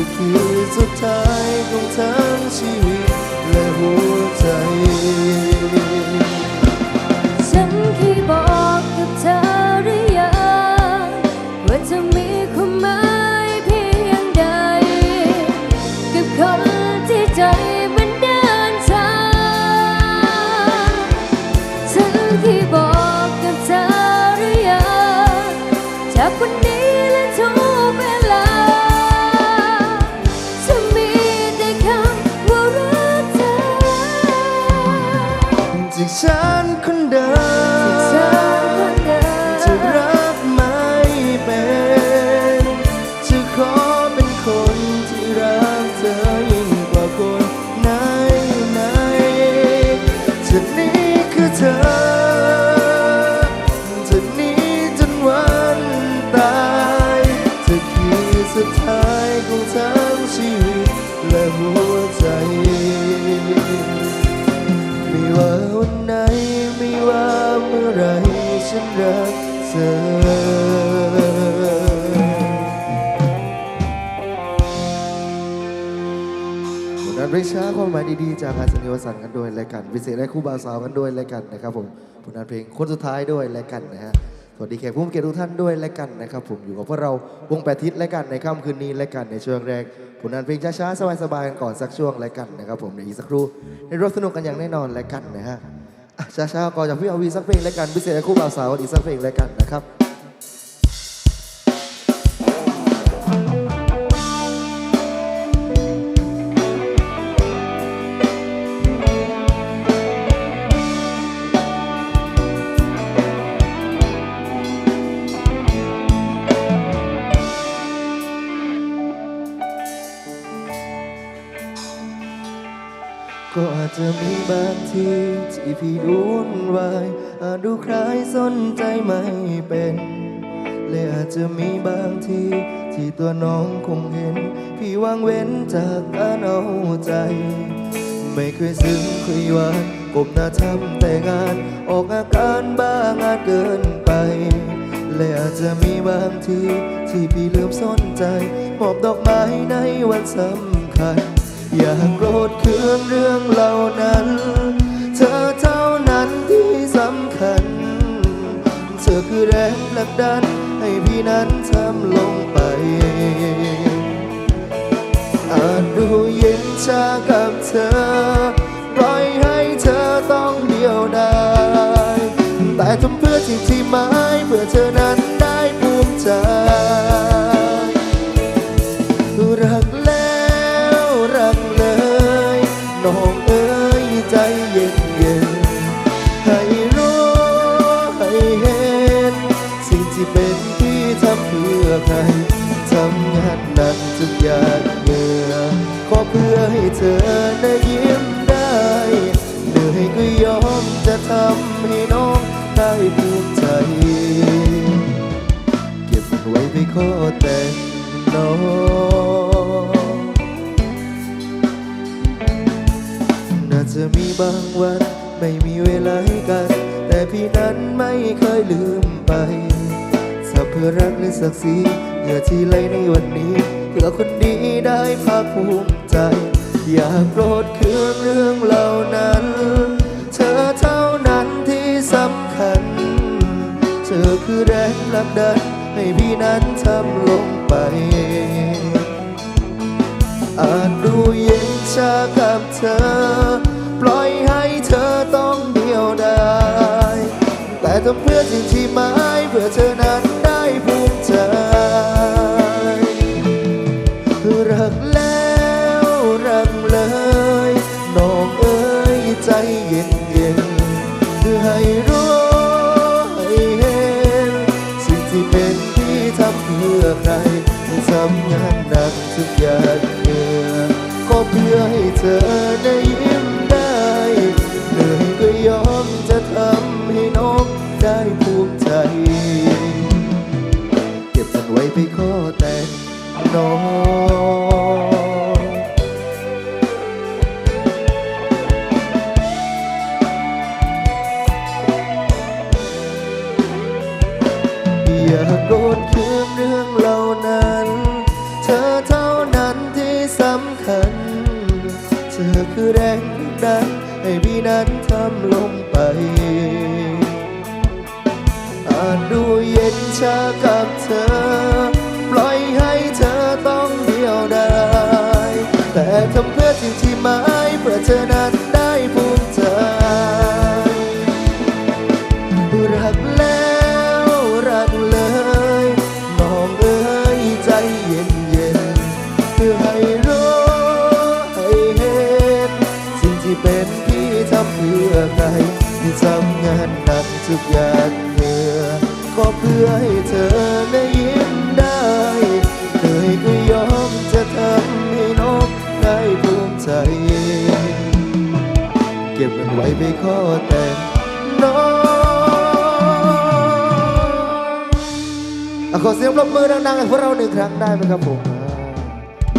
อคือสุดท้ายของทั้งชีวิตและหัวใจ จากฉันคนเดิม ว่าเมื่อไรฉันรักเธอวันเพลงช้าความหมายดีๆจากอาสนิวสันกันด้วยและกันพิเศษและคู่บ่าวสาวกันด้วยและกันนะครับผมผลงานเพลงคนสุดท้ายด้วยและกันนะฮะสวัสดีแขกผู้มีเกียรติทุกท่านด้วยและกันนะครับผมอยู่กับพวกเราวงแปดทิศและกันในค่ำคืนนี้และกันในช่วงแรกผลงานเพลงช้าๆสบายๆกันก่อนสักช่วงและกันนะครับผมในอีกสักครู่ในรถสนุกกันอย่างแน่นอนและกันนะฮะ ช้าๆก่อนจากพี่เอาวีสักเพลงแล้วกันพิเศษคู่บ่าวสาวอีกสักเพลงแล้วกันนะครับ ก็อาจจะมีบางทีที่พี่ดูวุ่นวายอาจดูใครสนใจไม่เป็นและอาจจะมีบางที ที่ตัวน้องคงเห็น พี่วางเว้นจากการเอาใจ ไม่เคยซึ้งเคยหวานกบหน้าทำแต่งาน ออกอาการบ้างอาจเกินไปและอาจจะมีบางที ที่พี่ลืมสนใจมอบดอกไม้ในวันสำคัญ อย่าโกรธเคืองเรื่องเหล่านั้น เธอเท่านั้นที่สำคัญ เธอคือแรงผลักดันให้พี่นั้นทำลงไป อาจดูเย็นชากับเธอ ปล่อยให้เธอต้องเดียวดายแต่ทำเพื่อที่ที่หมายเพื่อเธอนั้นได้ภูมิใจ วัน ไม่มีเวลาให้กัน แต่พี่นั้นไม่เคยลืมไปสับเพื่อรักและศักดิ์ศรีเหงื่อที่ไหลในวันนี้เพื่อคนดีได้ภาคภูมิใจ อย่าโกรธเคืองเรื่องเหล่านั้น เธอเท่านั้นที่สำคัญ เธอคือแรงผลักดันให้พี่นั้นทำลงไปอาจดูเย็นชากับเธอ ทำเพื่อสิ่งที่หมายเพื่อเธอนั้นได้ภูมิใจรักแล้วรักเลยน้องเอ๋ยใจเย็นเย็นๆให้รู้ให้เห็นสิ่งที่เป็นที่ทำเพื่อใครทำงานหนักทุกอย่างเหนื่อยก็เพื่อให้เธอได้ยิ้ม ไปขอแต่งน้องอย่าโกรธเคืองเรื่องเหล่านั้น เธอเท่านั้นที่สำคัญ เธอคือแรงดันให้พี่นั้นทำลงไปอาจดูเย็นชากับ ทำเพื่อสิ่งที่หมายเพื่อเธอนั้นได้ภูมิใจรักแล้วรักเลยน้องเอ้ยใจเย็นเย็นๆเพื่อให้รู้ให้เห็นสิ่งที่เป็นพี่ทำเพื่อใครที่ทำงานหนักทุกอย่างเหนื่อก็เพื่อให้เธอได้ยิ้ม ใจเก็บมันไว้ไปข้อแต่งน้องอะขอเสียงปรบมือดังๆให้พวกเราหนึ่งครั้งได้ไหมครับผมอ่า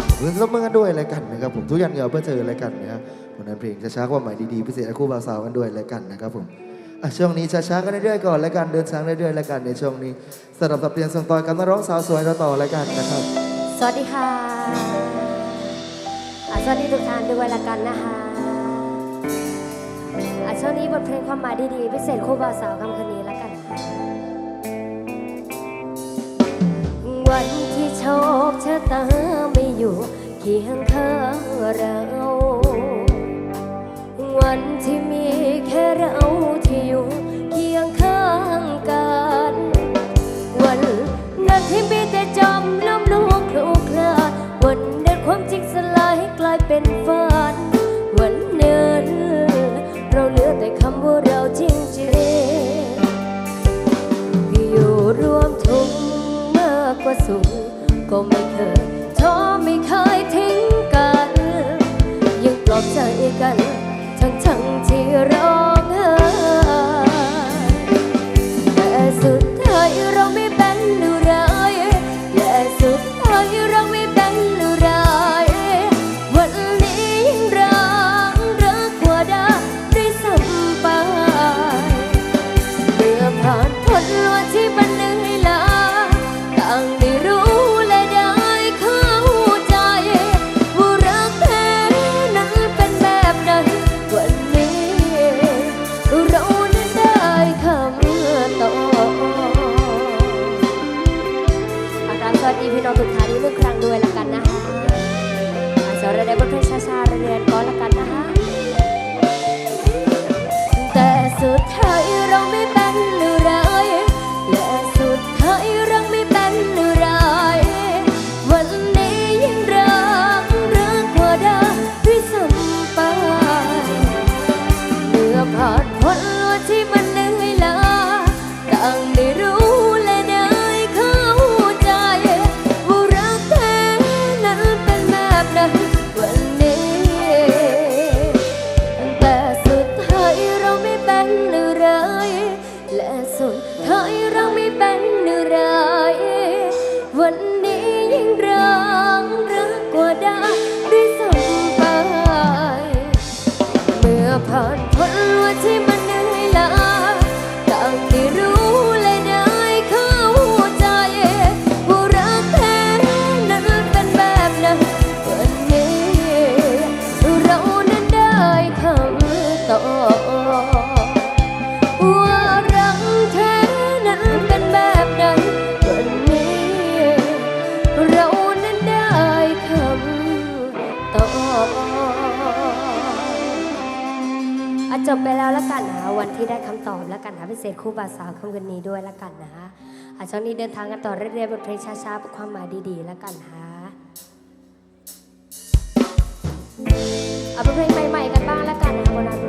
ขอบคุณปรบมือกันด้วยอะไรกันนะครับผมทุกอย่างเกี่ยวเพื่อเธออะไรกันนะครับวันนั้นเพลงช้าๆความหมายดีๆพิเศษคู่บ่าวสาวกันด้วยอะไรกันนะครับผมช่วงนี้ช้าๆกันเรื่อยๆก่อนแล้วกันเดินทางเรื่อยๆแล้วกันในช่วงนี้สำหรับสับเปลี่ยนส่งต่อกันมาร้องสาวสวยเราต่อแล้วกันนะครับ สวัสดีค่ะ สวัสดีทุกท่านด้วยละกันนะคะอะช่วงนี้บทเพลงความหมายดีๆ พิเศษคู่บ่าวสาวคำคืนนี้ละกัน วันที่โชคชะตาไม่อยู่เคียงข้างเรา วันที่มีแค่เราที่อยู่ ทั้ง เจบไปแล้วละกันนะวันที่ได้คำตอบและกันนะพิเศษคู่บ่าวสาวคำคืนนี้ด้วยละกันนะอาช่วงนี้เดินทางกันต่อเรื่อยๆบนเพลงช้าๆเพื่อความหมายดีๆละกันนะเอาเพลงใหม่ๆกันบ้างละกันนะโบราณ